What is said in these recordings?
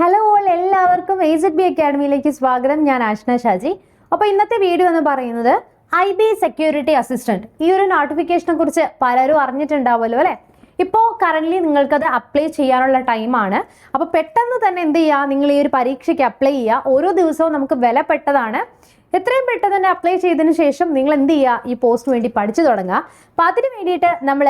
Hello all എല്ലാവർക്കും എയ്സഡ് Z B അക്കാഡമിയിലേക്ക് സ്വാഗതം. ഞാൻ ആഷ്ന ഷാജി. അപ്പോൾ ഇന്നത്തെ വീഡിയോ എന്ന് പറയുന്നത് ഐ ബി സെക്യൂരിറ്റി അസിസ്റ്റന്റ് ഈ ഒരു നോട്ടിഫിക്കേഷനെ കുറിച്ച് പലരും അറിഞ്ഞിട്ടുണ്ടാവുമല്ലോ അല്ലേ? ഇപ്പോൾ കറന്റ്ലി നിങ്ങൾക്കത് അപ്ലൈ ചെയ്യാനുള്ള ടൈമാണ് അപ്പോൾ പെട്ടെന്ന് തന്നെ എന്ത് ചെയ്യുക നിങ്ങൾ ഈ ഒരു പരീക്ഷയ്ക്ക് അപ്ലൈ ചെയ്യുക ഓരോ ദിവസവും നമുക്ക് വിലപ്പെട്ടതാണ് എത്രയും പെട്ടെന്ന് തന്നെ അപ്ലൈ ചെയ്തതിന് ശേഷം നിങ്ങൾ എന്ത് ചെയ്യുക ഈ പോസ്റ്റിന് വേണ്ടി പഠിച്ചു തുടങ്ങുക. അപ്പോൾ അതിന് വേണ്ടിയിട്ട് നമ്മൾ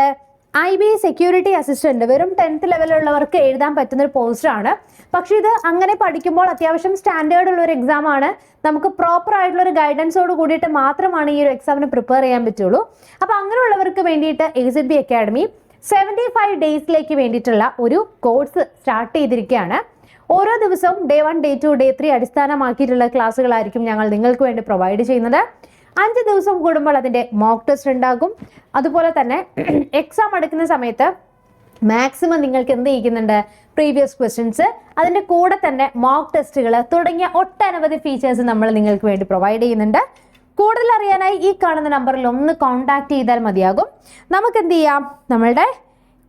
ഐ ബി സെക്യൂരിറ്റി അസിസ്റ്റന്റ് വെറും ടെൻത്ത് ലെവലുള്ളവർക്ക് എഴുതാൻ പറ്റുന്ന ഒരു പോസ്റ്റാണ് പക്ഷെ ഇത് അങ്ങനെ പഠിക്കുമ്പോൾ അത്യാവശ്യം സ്റ്റാൻഡേർഡ് ഉള്ള ഒരു എക്സാം ആണ്. നമുക്ക് പ്രോപ്പർ ആയിട്ടുള്ള ഒരു ഗൈഡൻസോട് കൂടിയിട്ട് മാത്രമാണ് ഈ ഒരു എക്സാമിന് പ്രിപ്പയർ ചെയ്യാൻ പറ്റുള്ളൂ. അപ്പോൾ അങ്ങനെയുള്ളവർക്ക് വേണ്ടിയിട്ട് A C B academy seventy five ഡേയ്സിലേക്ക് വേണ്ടിയിട്ടുള്ള ഒരു കോഴ്സ് സ്റ്റാർട്ട് ചെയ്തിരിക്കുകയാണ്. ഓരോ ദിവസവും day one day two day three അടിസ്ഥാനമാക്കിയിട്ടുള്ള ക്ലാസ്സുകളായിരിക്കും ഞങ്ങൾ നിങ്ങൾക്ക് വേണ്ടി പ്രൊവൈഡ് ചെയ്യുന്നത്. അഞ്ച് ദിവസം കൂടുമ്പോൾ അതിന്റെ മോക്ക് ടെസ്റ്റ് ഉണ്ടാകും. അതുപോലെ തന്നെ എക്സാം എടുക്കുന്ന സമയത്ത് മാക്സിമം നിങ്ങൾക്ക് എന്ത് ചെയ്യുന്നുണ്ട് പ്രീവിയസ് ക്വസ്റ്റ്യൻസ് അതിന്റെ കൂടെ തന്നെ മോക്ക് ടെസ്റ്റുകൾ തുടങ്ങിയ ഒട്ടനവധി ഫീച്ചേഴ്സ് നമ്മൾ നിങ്ങൾക്ക് വേണ്ടി പ്രൊവൈഡ് ചെയ്യുന്നുണ്ട്. കൂടുതൽ അറിയാനായി ഈ കാണുന്ന നമ്പറിൽ ഒന്ന് കോൺടാക്ട് ചെയ്താൽ മതിയാകും. നമുക്ക് എന്ത് ചെയ്യാം? നമ്മളുടെ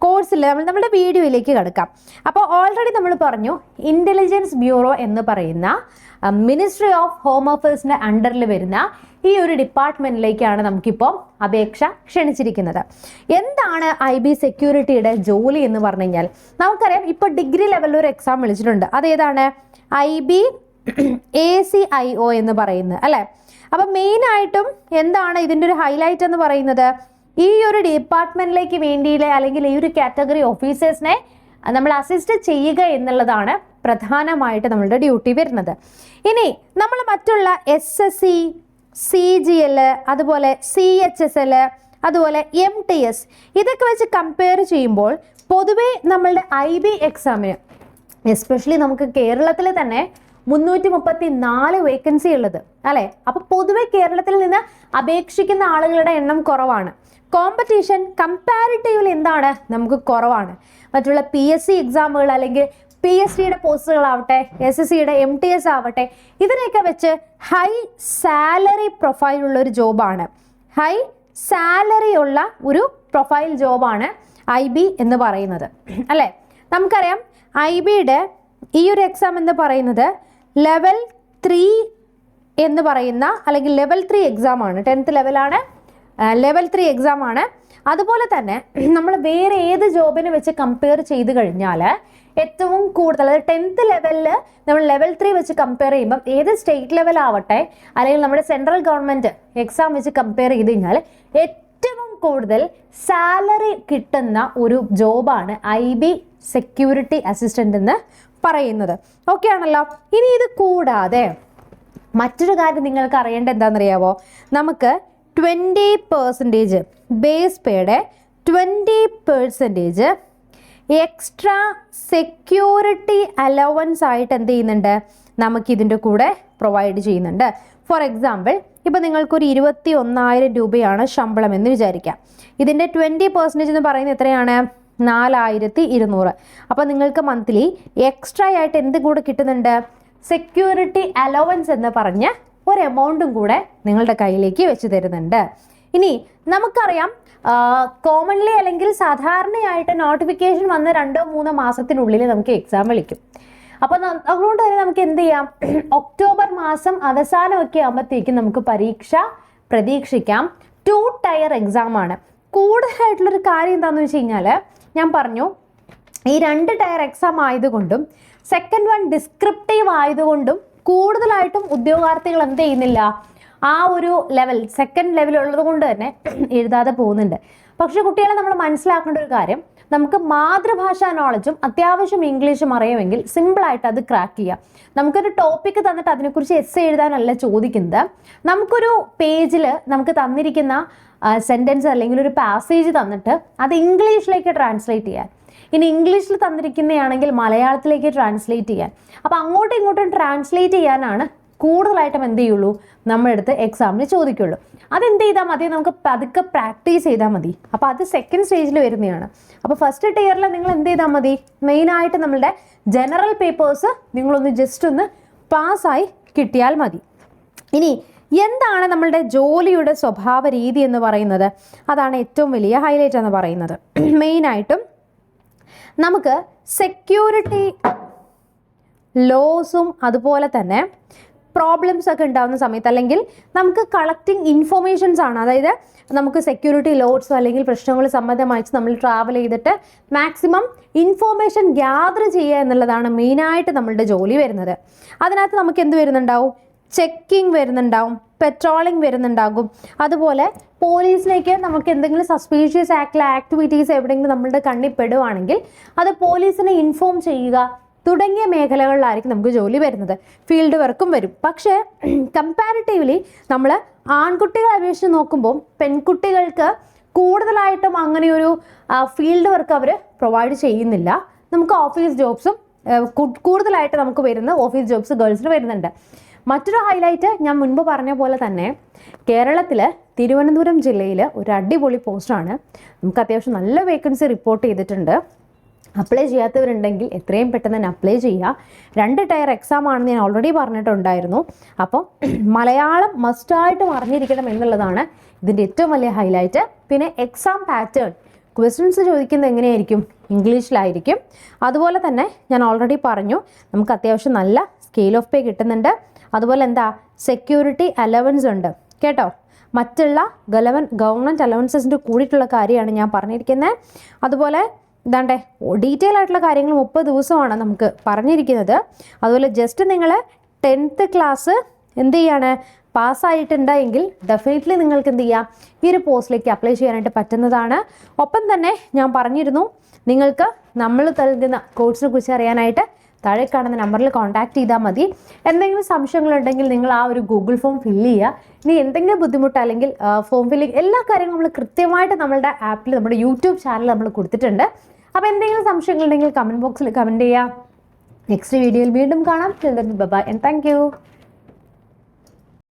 കോഴ്സിൽ നമ്മൾ നമ്മുടെ വീഡിയോയിലേക്ക് കിടക്കാം. അപ്പോൾ ഓൾറെഡി നമ്മൾ പറഞ്ഞു ഇന്റലിജൻസ് ബ്യൂറോ എന്ന് പറയുന്ന മിനിസ്ട്രി ഓഫ് ഹോം അഫയേഴ്സിന്റെ അണ്ടറിൽ വരുന്ന ഈ ഒരു ഡിപ്പാർട്ട്മെന്റിലേക്കാണ് നമുക്കിപ്പോൾ അപേക്ഷ ക്ഷണിച്ചിരിക്കുന്നത്. എന്താണ് ഐ ബി സെക്യൂരിറ്റിയുടെ ജോലി എന്ന് പറഞ്ഞു കഴിഞ്ഞാൽ നമുക്കറിയാം ഇപ്പോൾ ഡിഗ്രി ലെവലിൽ ഒരു എക്സാം വിളിച്ചിട്ടുണ്ട്. അതേതാണ്? I B A C I O എന്ന് പറയുന്നത് അല്ലേ? അപ്പം മെയിനായിട്ടും എന്താണ് ഇതിന്റെ ഒരു ഹൈലൈറ്റ് എന്ന് പറയുന്നത്? ഈ ഒരു ഡിപ്പാർട്ട്മെന്റിലേക്ക് വേണ്ടിയില്ല അല്ലെങ്കിൽ ഈ ഒരു കാറ്റഗറി ഓഫീസേഴ്സിനെ നമ്മൾ അസിസ്റ്റ് ചെയ്യുക എന്നുള്ളതാണ് പ്രധാനമായിട്ട് നമ്മളുടെ ഡ്യൂട്ടി വരുന്നത്. ഇനി നമ്മൾ മറ്റുള്ള S S C C G L അതുപോലെ സി എച്ച് എസ് എൽ അതുപോലെ എം ടി എസ് ഇതൊക്കെ വെച്ച് കമ്പയർ ചെയ്യുമ്പോൾ പൊതുവേ നമ്മളുടെ ഐ ബി എക്സാമിന് എസ്പെഷ്യലി നമുക്ക് കേരളത്തിൽ തന്നെ മുന്നൂറ്റി മുപ്പത്തി നാല് വേക്കൻസി ഉള്ളത് അല്ലേ? അപ്പോൾ പൊതുവെ കേരളത്തിൽ നിന്ന് അപേക്ഷിക്കുന്ന ആളുകളുടെ എണ്ണം കുറവാണ്. കോമ്പറ്റീഷൻ കമ്പാരിറ്റീവ്ലി എന്താണ്? നമുക്ക് കുറവാണ്. മറ്റുള്ള പി എസ് സി എക്സാമുകൾ അല്ലെങ്കിൽ പി എസ് സിയുടെ പോസ്റ്റുകളാവട്ടെ എസ് എസ് സിയുടെ എം ടി എസ് ആവട്ടെ ഇതിനെയൊക്കെ വെച്ച് ഹൈ സാലറി പ്രൊഫൈൽ ഉള്ള ഒരു ജോബാണ് ഹൈ സാലറി ഉള്ള ഒരു പ്രൊഫൈൽ ജോബാണ് ഐ ബി എന്ന് പറയുന്നത്. അല്ലേ? നമുക്കറിയാം ഐ ബിയുടെ ഈ ഒരു എക്സാം എന്ന് പറയുന്നത് ലെവൽ ത്രീ എന്ന് പറയുന്ന അല്ലെങ്കിൽ ലെവൽ ത്രീ എക്സാം ആണ്. ടെൻത്ത് ലെവലാണ് ലെവൽ ത്രീ എക്സാം ആണ്. അതുപോലെ തന്നെ നമ്മൾ വേറെ ഏത് ജോബിനെ വെച്ച് കമ്പയർ ചെയ്ത് കഴിഞ്ഞാൽ ഏറ്റവും കൂടുതൽ അതായത് ടെൻത്ത് ലെവലിൽ നമ്മൾ ലെവൽ ത്രീ വെച്ച് കമ്പയർ ചെയ്യുമ്പം ഏത് സ്റ്റേറ്റ് ലെവൽ ആവട്ടെ അല്ലെങ്കിൽ നമ്മുടെ സെൻട്രൽ ഗവൺമെന്റ് എക്സാം വെച്ച് കമ്പയർ ചെയ്ത് കഴിഞ്ഞാൽ ഏറ്റവും കൂടുതൽ സാലറി കിട്ടുന്ന ഒരു ജോബാണ് ഐ ബി സെക്യൂരിറ്റി അസിസ്റ്റന്റ് എന്ന് പറയുന്നത്. ഓക്കെ ആണല്ലോ? ഇനി ഇത് കൂടാതെ മറ്റൊരു കാര്യം നിങ്ങൾക്ക് അറിയേണ്ട എന്താണെന്നറിയാവോ? നമുക്ക് twenty percentage base പേയുടെ twenty percentage extra security allowance ആയിട്ട് എന്ത് ചെയ്യുന്നുണ്ട്? നമുക്കിതിന്റെ കൂടെ പ്രൊവൈഡ് ചെയ്യുന്നുണ്ട്. ഫോർ എക്സാമ്പിൾ ഇപ്പോൾ നിങ്ങൾക്കൊരു ഇരുപത്തി ഒന്നായിരം രൂപയാണ് ശമ്പളം എന്ന് വിചാരിക്കാം. ഇതിന്റെ ട്വന്റി പെർസെന്റേജ് എന്ന് പറയുന്നത് എത്രയാണ്? നാലായിരത്തി ഇരുന്നൂറ് അപ്പോൾ നിങ്ങൾക്ക് മന്ത്ലി എക്സ്ട്രാ ആയിട്ട് എന്ത് കൂടെ കിട്ടുന്നുണ്ട്? സെക്യൂരിറ്റി അലവൻസ് എന്ന് പറഞ്ഞ് ഒരു എമൗണ്ടും കൂടെ നിങ്ങളുടെ കയ്യിലേക്ക് വെച്ച് തരുന്നുണ്ട്. ഇനി നമുക്കറിയാം കോമൺലി അല്ലെങ്കിൽ സാധാരണയായിട്ട് നോട്ടിഫിക്കേഷൻ വന്ന് രണ്ടോ മൂന്നോ മാസത്തിനുള്ളിൽ നമുക്ക് എക്സാം വിളിക്കും. അപ്പോൾ അതുകൊണ്ട് തന്നെ നമുക്ക് എന്ത് ചെയ്യാം? ഒക്ടോബർ മാസം അവസാനമൊക്കെ ആകുമ്പോഴത്തേക്കും നമുക്ക് പരീക്ഷ പ്രതീക്ഷിക്കാം. ടു ടയർ എക്സാം ആണ്. കൂടുതലായിട്ടുള്ളൊരു കാര്യം എന്താണെന്ന് വെച്ച് കഴിഞ്ഞാൽ ഞാൻ പറഞ്ഞു ഈ രണ്ട് ടയർ എക്സാം ആയതുകൊണ്ടും സെക്കൻഡ് വൺ ഡിസ്ക്രിപ്റ്റീവ് ആയതുകൊണ്ടും കൂടുതലായിട്ടും ഉദ്യോഗാർത്ഥികൾ എന്ത് ചെയ്യുന്നില്ല? ആ ഒരു ലെവൽ സെക്കൻഡ് ലെവൽ ഉള്ളത് കൊണ്ട് തന്നെ എഴുതാതെ പോകുന്നുണ്ട്. പക്ഷെ കുട്ടികളെ നമ്മൾ മനസ്സിലാക്കേണ്ട ഒരു കാര്യം നമുക്ക് മാതൃഭാഷാ നോളജും അത്യാവശ്യം ഇംഗ്ലീഷും അറിയുമെങ്കിൽ സിമ്പിളായിട്ട് അത് ക്രാക്ക് ചെയ്യാം. നമുക്കൊരു ടോപ്പിക്ക് തന്നിട്ട് അതിനെക്കുറിച്ച് എസ് എഴുതാനല്ല ചോദിക്കുന്നത്. നമുക്കൊരു പേജിൽ നമുക്ക് തന്നിരിക്കുന്ന സെന്റൻസ് അല്ലെങ്കിൽ ഒരു പാസേജ് തന്നിട്ട് അത് ഇംഗ്ലീഷിലേക്ക് ട്രാൻസ്ലേറ്റ് ചെയ്യാൻ. ഇനി ഇംഗ്ലീഷിൽ തന്നിരിക്കുന്നതാണെങ്കിൽ മലയാളത്തിലേക്ക് ട്രാൻസ്ലേറ്റ് ചെയ്യാൻ. അപ്പോൾ അങ്ങോട്ടും ഇങ്ങോട്ടും ട്രാൻസ്ലേറ്റ് ചെയ്യാനാണ് കൂടുതലായിട്ടും എന്ത് ചെയ്യുള്ളൂ? നമ്മുടെ അടുത്ത് എക്സാമിന് ചോദിക്കുള്ളൂ. അതെന്ത് ചെയ്താൽ മതി? നമുക്ക് പതുക്കെ പ്രാക്ടീസ് ചെയ്താൽ മതി. അപ്പോൾ അത് സെക്കൻഡ് സ്റ്റേജിൽ വരുന്നതാണ്. അപ്പോൾ ഫസ്റ്റ് ടയറിൽ നിങ്ങൾ എന്ത് ചെയ്താൽ മതി? മെയിനായിട്ട് നമ്മളുടെ ജനറൽ പേപ്പേഴ്സ് നിങ്ങളൊന്ന് ജസ്റ്റ് ഒന്ന് പാസ്സായി കിട്ടിയാൽ മതി. ഇനി എന്താണ് നമ്മളുടെ ജോലിയുടെ സ്വഭാവ രീതി എന്ന് പറയുന്നത്? അതാണ് ഏറ്റവും വലിയ ഹൈലൈറ്റ് എന്ന് പറയുന്നത്. മെയിനായിട്ടും നമുക്ക് സെക്യൂരിറ്റി ലോസും അതുപോലെ തന്നെ പ്രോബ്ലംസ് ഒക്കെ ഉണ്ടാകുന്ന സമയത്ത് അല്ലെങ്കിൽ നമുക്ക് കളക്ടിങ് ഇൻഫോർമേഷൻസ് ആണ്. അതായത് നമുക്ക് സെക്യൂരിറ്റി ലോഡ്സോ അല്ലെങ്കിൽ പ്രശ്നങ്ങൾ സംബന്ധമായിട്ട് നമ്മൾ ട്രാവൽ ചെയ്തിട്ട് മാക്സിമം ഇൻഫോർമേഷൻ ഗ്യാദർ ചെയ്യുക എന്നുള്ളതാണ് മെയിനായിട്ട് നമ്മളുടെ ജോലി വരുന്നത്. അതിനകത്ത് നമുക്ക് എന്ത് വരുന്നുണ്ടാവും? Checking വരുന്നുണ്ടാവും patrolling വരുന്നുണ്ടാകും. അതുപോലെ പോലീസിലേക്ക് നമുക്ക് എന്തെങ്കിലും സസ്പീഷ്യസ് ആയിട്ടുള്ള ആക്ടിവിറ്റീസ് എവിടെയെങ്കിലും നമ്മളുടെ കണ്ണിൽ പെടുവാണെങ്കിൽ അത് പോലീസിനെ ഇൻഫോം ചെയ്യുക തുടങ്ങിയ മേഖലകളിലായിരിക്കും നമുക്ക് ജോലി വരുന്നത്. ഫീൽഡ് വർക്കും വരും. പക്ഷേ കമ്പാരിറ്റീവ്ലി നമ്മൾ ആൺകുട്ടികളെ അപേക്ഷിച്ച് നോക്കുമ്പോൾ പെൺകുട്ടികൾക്ക് കൂടുതലായിട്ടും അങ്ങനെയൊരു ഫീൽഡ് വർക്ക് അവർ പ്രൊവൈഡ് ചെയ്യുന്നില്ല. നമുക്ക് ഓഫീസ് ജോബ്സും കൂടുതലായിട്ട് നമുക്ക് വരുന്ന ഓഫീസ് ജോബ്സ് ഗേൾസിന് വരുന്നുണ്ട്. മറ്റൊരു ഹൈലൈറ്റ് ഞാൻ മുൻപ് പറഞ്ഞ പോലെ തന്നെ കേരളത്തിൽ തിരുവനന്തപുരം ജില്ലയിൽ ഒരു അടിപൊളി പോസ്റ്റാണ് നമുക്ക് അത്യാവശ്യം നല്ല വേക്കൻസി റിപ്പോർട്ട് ചെയ്തിട്ടുണ്ട്. അപ്ലൈ ചെയ്യാത്തവരുണ്ടെങ്കിൽ എത്രയും പെട്ടെന്ന് തന്നെ അപ്ലൈ ചെയ്യുക. രണ്ട് ടയർ എക്സാം ആണെന്ന് ഞാൻ ഓൾറെഡി പറഞ്ഞിട്ടുണ്ടായിരുന്നു. അപ്പം മലയാളം മസ്റ്റായിട്ടും അറിഞ്ഞിരിക്കണം എന്നുള്ളതാണ് ഇതിന്റെ ഏറ്റവും വലിയ ഹൈലൈറ്റ് പിന്നെ എക്സാം പാറ്റേൺ ക്വസ്റ്റ്യൻസ് ചോദിക്കുന്നത് എങ്ങനെയായിരിക്കും? ഇംഗ്ലീഷിലായിരിക്കും. അതുപോലെ തന്നെ ഞാൻ ഓൾറെഡി പറഞ്ഞു നമുക്ക് അത്യാവശ്യം നല്ല സ്കെയിൽ ഓഫ് പേ കിട്ടുന്നുണ്ട്. അതുപോലെ എന്താ? സെക്യൂരിറ്റി അലവൻസ് ഉണ്ട്. കേട്ടോ? മറ്റുള്ള ഗവൺ ഗവൺമെന്റ് അലവൻസസിന്റെ കൂടിയിട്ടുള്ള കാര്യമാണ് ഞാൻ പറഞ്ഞിരിക്കുന്നത്. അതുപോലെ ഇതാണ്ടേ ഡീറ്റെയിൽ ആയിട്ടുള്ള കാര്യങ്ങൾ മുപ്പത് ദിവസമാണ് നമുക്ക് പറഞ്ഞിരിക്കുന്നത്. അതുപോലെ ജസ്റ്റ് നിങ്ങൾ ടെൻത്ത് ക്ലാസ് എന്ത് ചെയ്യാണ്? പാസ്സായിട്ടുണ്ടെങ്കിൽ ഡെഫിനറ്റ്ലി നിങ്ങൾക്ക് എന്ത് ചെയ്യാം? ഈ ഒരു പോസ്റ്റിലേക്ക് അപ്ലൈ ചെയ്യാനായിട്ട് പറ്റുന്നതാണ്. ഒപ്പം തന്നെ ഞാൻ പറഞ്ഞിരുന്നു നിങ്ങൾക്ക് നമ്മൾ നൽകുന്ന കോഴ്സിനെ കുറിച്ച് അറിയാനായിട്ട് താഴെ കാണുന്ന നമ്പറിൽ കോൺടാക്ട് ചെയ്താൽ മതി. എന്തെങ്കിലും സംശയങ്ങളുണ്ടെങ്കിൽ നിങ്ങൾ ആ ഒരു ഗൂഗിൾ ഫോം ഫില്ല് ചെയ്യുക. ഇനി എന്തെങ്കിലും ബുദ്ധിമുട്ട് അല്ലെങ്കിൽ ഫോം ഫില്ലിംഗ് എല്ലാ കാര്യങ്ങളും നമ്മൾ കൃത്യമായിട്ട് നമ്മളുടെ ആപ്പിൽ നമ്മുടെ യൂട്യൂബ് ചാനൽ നമ്മൾ കൊടുത്തിട്ടുണ്ട്. അപ്പോൾ എന്തെങ്കിലും സംശയങ്ങളുണ്ടെങ്കിൽ കമന്റ് ബോക്സിൽ കമന്റ് ചെയ്യുക. നെക്സ്റ്റ് വീഡിയോയിൽ വീണ്ടും കാണാം. By and thank